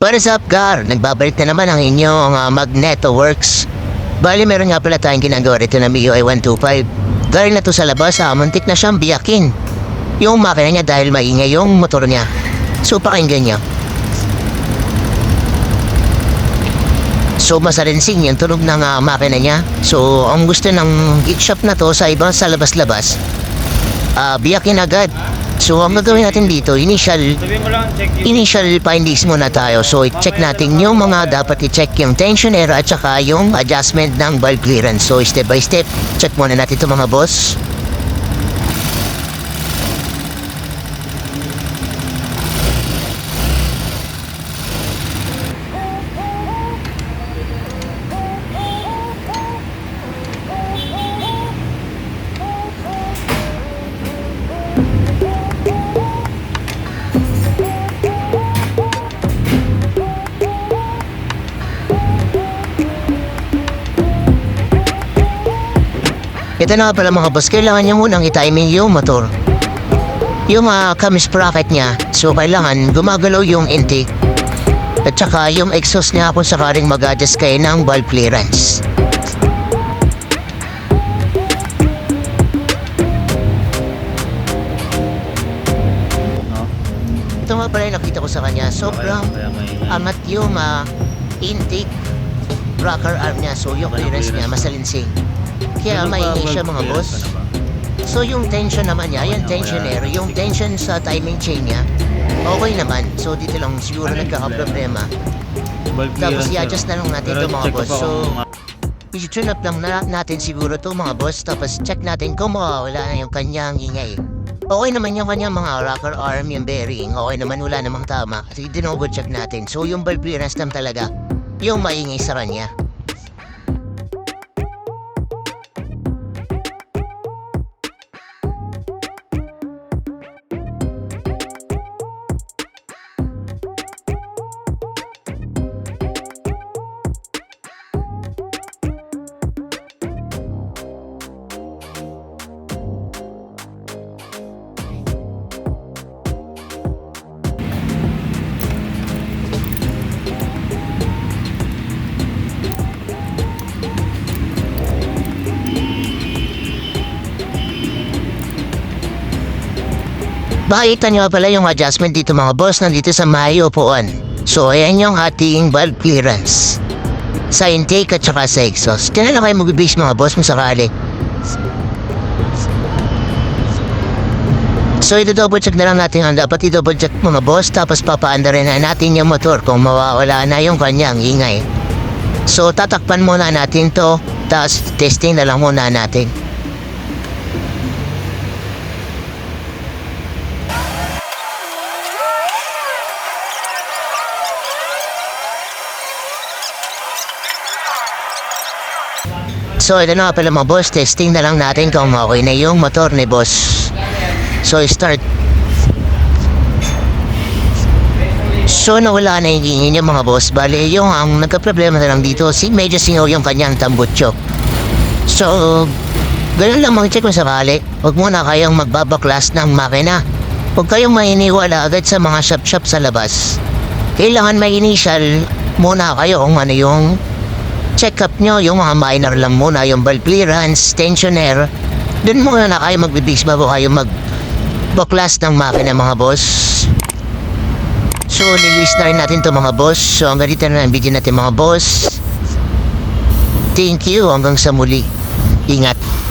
What is up, Gar? Nagbabalik na naman ang inyong uh, Magneto Works. Bali, meron nga pala tayong ginagawa rito na MIUI 125. Galing na to sa labas, ah, muntik na siyang biyakin. Yung makina niya dahil maingay yung motor niya. So, pakinggan niya. So, masarinsing yung tunog ng ah, makina niya. So, ang gusto ng geek shop na to sa ibang sa labas-labas, ah, biyakin agad. So, ang gagawin natin dito, initial check. Initial findings muna tayo. So, i-check natin yung mga dapat i-check yung tensioner at saka yung adjustment ng valve clearance. So, step by step, check muna natin ito mga boss. Ito na pala mga boss, kailangan niya munang i-timing yung motor. Yung uh, cam sprocket niya, so kailangan gumagalaw yung intake. At saka yung exhaust niya kung sakaling mag-adjust kayo ng valve clearance. Ito nga pala yung nakita ko sa kanya, sobrang amat yung ah, intake rocker arm niya. So yung clearance niya masalinsing. Kaya maingay siya mga boss. So yung tension naman niya, yung Wala, tensioner, wala. yung tension sa timing chain niya, okay naman. So dito lang siguro nagkakaproblema. Tapos i-adjust na lang natin ito mga boss. So i-tune up lang na natin siguro to mga boss. Tapos check natin kung mawawala na yung kanyang ingay. Okay naman yung kanyang mga rocker arm, yung bearing. Okay naman, wala namang tama. Kasi dinobo check natin. So yung valve clearance lang talaga, yung maingay sa kanya. Makikita nyo pala yung adjustment dito mga boss nandito sa may upuan. So ayan yung ating valve clearance. Sa intake at saka sa exhaust. Kaya na kayo mag-base mga boss mo sakali. So i-double check na lang natin ang dapat i-double check mga boss tapos papaanda rin na natin yung motor kung mawawala na yung kanyang ingay. So tatakpan muna natin to tapos testing na lang muna natin. So ito na pala mga boss, testing na lang natin kung okay na yung motor ni boss. So start. So nawala na yung ingin niya mga boss. Bale yung ang nagka-problema na lang dito, si medyo singaw yung kanyang tambutso. So, ganun lang mag-check kung sakali. Huwag muna kayong magbabaklas ng makina. Huwag kayong mainiwala agad sa mga shop-shop sa labas. Kailangan may initial muna kayo kung ano yung check up nyo, yung mga minor lang muna, yung valve clearance, tensioner. Doon muna na kayo magbibis bago kayo magbaklas ng makina mga boss. So, nilist na rin natin to mga boss. So, hanggang dito na ang video natin mga boss. Thank you. Hanggang sa muli. Ingat.